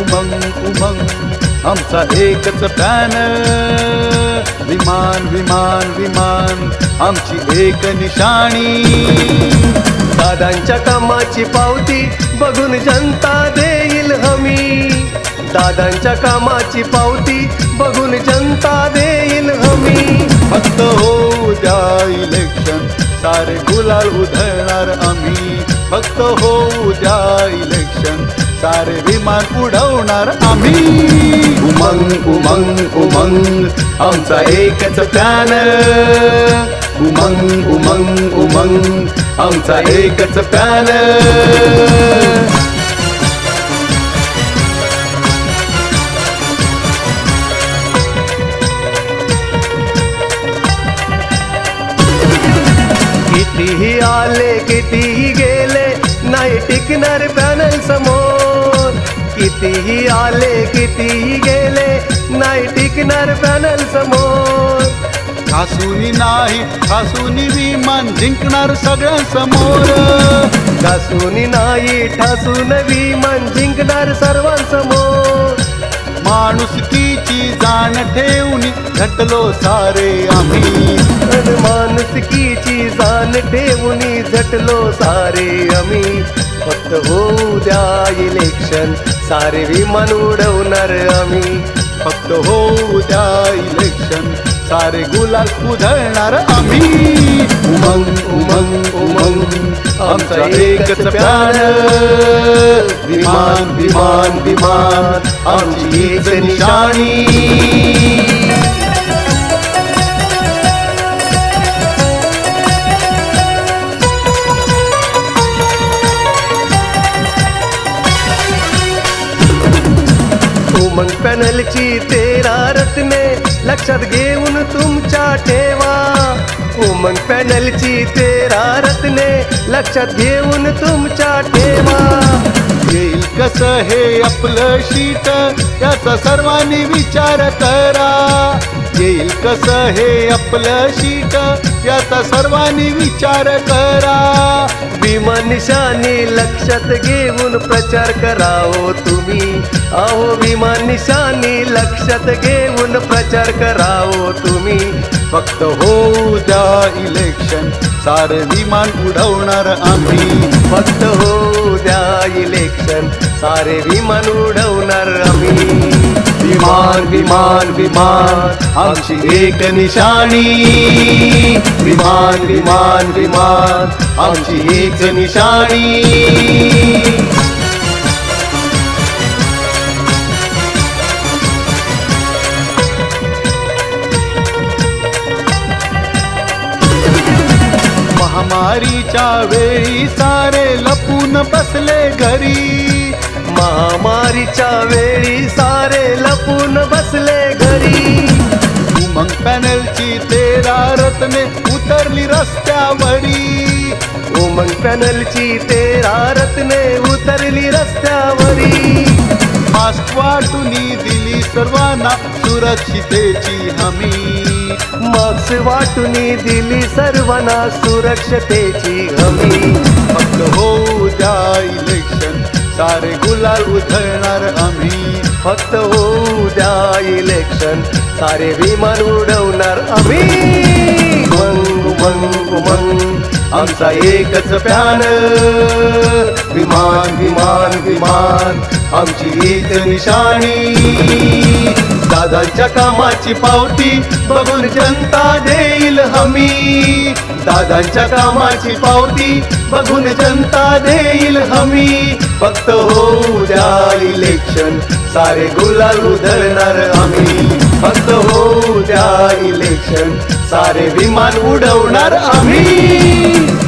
उमंग उमंग आमचा एकच पॅन आमची एक निशाणी. दादांच्या कामाची पावती बघून जनता देईल हमी. दादांच्या कामाची पावती बघून जनता देईल हमी. फक्त हो द्या इलेक्शन सारे गुलाल उधळणार आम्ही. फक्त हो द्या इलेक्शन सारे विमान उडवणार आम्ही. उमंग उमंग उमंग आमचा एकच प्लॅन उमंग उमंग उमंग आमचा एकच प्यान कितीही आले कितीही गेले नाही टिकणार पॅनल समोर. कितीही आले कितीही गेले नाही टिकणार पॅनल समोर. ठासूनी नाही ठासूनी विमान जिंकणार सगळ्यांसमोर. ठासून नाही ठासून विमान जिंकणार सर्वांसमोर. माणुसकीची जाण ठेवून झटलो सारे आम्ही. माणुसकीची जाण ठेवून झटलो सारे आम्ही. फक्त होऊ द्या इलेक्शन सारे विमान उडवणार आम्ही. फक्त होऊ द्या इलेक्शन सारे गुलाल उधळणार आम्ही. उमंग उमंग उमंग. आमचा एकच प्यार. विमान विमान विमान. आमची हीच निशाणी. उमंग पॅनलची तेरा रत्ने लक्षात घेऊन तुमच्या ठेवा. उमंग पॅनलची तेरा रत्ने लक्षात घेऊन तुमच्या ठेवा. येईल कसं हे आपलं शीट? याचा सर्वांनी विचार करा. येईल कसं हे आपलं शीट? याचा सर्वांनी विचार करा. विमान निशाणी लक्षात घेऊन प्रचार करावो तुम्ही. अहो विमान निशाणी लक्षात घेऊन प्रचार करावो तुम्ही. फक्त होऊ द्या इलेक्शन सारे विमान उडवणार आम्ही. फक्त होऊ द्या इलेक्शन सारे विमान उडवणार आम्ही. विमान विमान विमान आमची एक निशाणी. विमान विमान विमान आमची एक निशाणी. महामारीच्या वेळी सारे लपून बसले घरी. महामारीच्या वेळी सारे लपून बसले घरी. उमंग पॅनलची तेरा रत्ने उतरली रस्त्यावरी. उमंग पॅनलची तेरा रत्ने उतरली रस्त्यावरी. मास्क वाटून दिली सर्वांना सुरक्षितेची हमी. मास्क वाटून दिली सर्वांना सुरक्षतेची हमी. फक्त होऊ द्या इलेक्शन सारे गुलाल उधळणार आम्ही. फक्त होऊ द्या इलेक्शन सारे विमान उडवणार आम्ही. उमंग उमंग उमंग आमचा एकच प्यान विमान विमान विमान. आमची एक निशाणी. दादांच्या कामाची पावती बघून जनता देईल हमी. दादांच्या कामाची पावती बघून जनता देईल हमी. फक्त होऊ द्या इलेक्शन सारे गुलाल उधळणार आम्ही. फक्त होऊ द्या इलेक्शन सारे विमान उडवणार आम्ही.